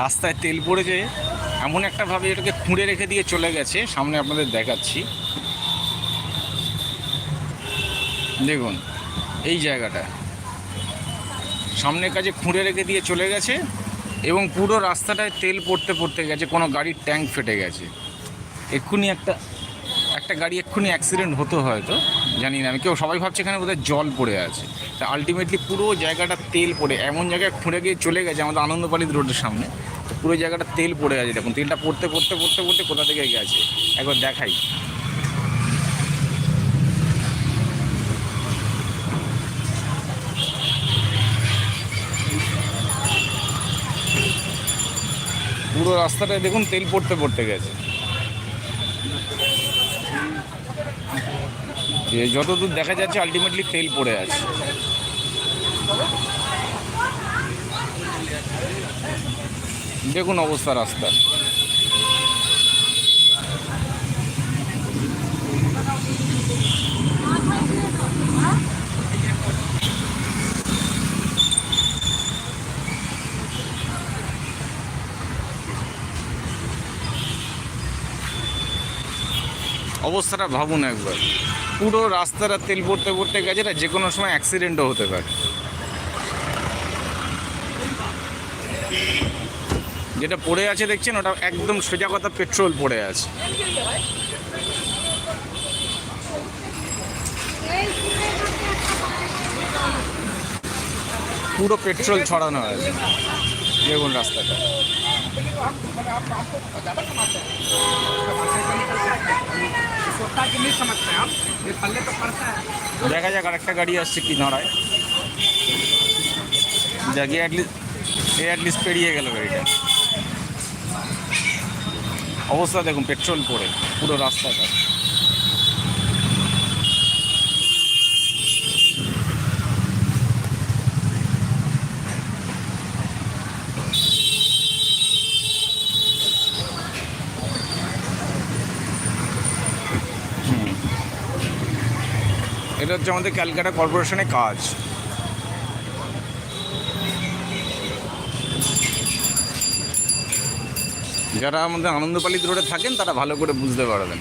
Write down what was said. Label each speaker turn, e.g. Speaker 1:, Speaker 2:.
Speaker 1: রাস্তায় তেল পড়েছে এমন একটা ভাবে এটাকে খুঁড়ে রেখে দিয়ে চলে গেছে, সামনে আপনাদের দেখাচ্ছি। দেখুন, এই জায়গাটা। সামনের কাছে খুঁড়ে রেখে দিয়ে চলে গেছে এবং পুরো রাস্তাটায় তেল পড়তে পড়তে গেছে, কোনো গাড়ির ট্যাঙ্ক ফেটে গেছে। এক্ষুনি একটা একটা গাড়ি এক্ষুনি অ্যাক্সিডেন্ট হতো হয়তো। জানি না, আমি কেউ, সবাই ভাবছে এখানে বোধহয় জল পড়ে আছে। তা আলটিমেটলি পুরো জায়গাটা তেল পড়ে, এমন জায়গায় খুঁড়ে গিয়ে চলে গেছে আমাদের আনন্দপালিত রোডের সামনে। তো পুরো জায়গাটা তেল পড়ে আছে, দেখুন, তেলটা পড়তে পড়তে পড়তে পড়তে কোথা থেকে গেছে? একবার দেখাই। পুরো রাস্তাটায় দেখুন তেল পড়তে পড়তে গেছে। যে যতদূর দেখা যাচ্ছে আলটিমেটলি তেল পড়ে আছে। দেখুন অবস্থা রাস্তার। অবস্থাটা ভাবুন একবার। পুরো রাস্তাটা তেল পড়তে পড়তে গেছে না যে কোনো সময় অ্যাক্সিডেন্টও হতে পারে। যেটা পড়ে আছে দেখছেন, ওটা একদম সোজা কথা পেট্রোল পড়ে আছে। পুরো পেট্রোল ছড়ানো আছে। দেখুন রাস্তাটা।
Speaker 2: कि नहीं समझते हम ये पल्ले तो पड़ता है
Speaker 1: দেখা যাক আরেকটা গাড়ি আসছে কি দাঁড়ায় যাকে অ্যাটলিস্ট এ অ্যাটলিস্ট পেরিয়ে গেল গাড়িটা অবস্থা দেখুন পেট্রোল পড়ে পুরো রাস্তাটা এটা হচ্ছে আমাদের ক্যালকাটা কর্পোরেশনের কাজ। যারা আমাদের আনন্দপালিত রোডে থাকেন, তারা ভালো করে বুঝতে পারবেন।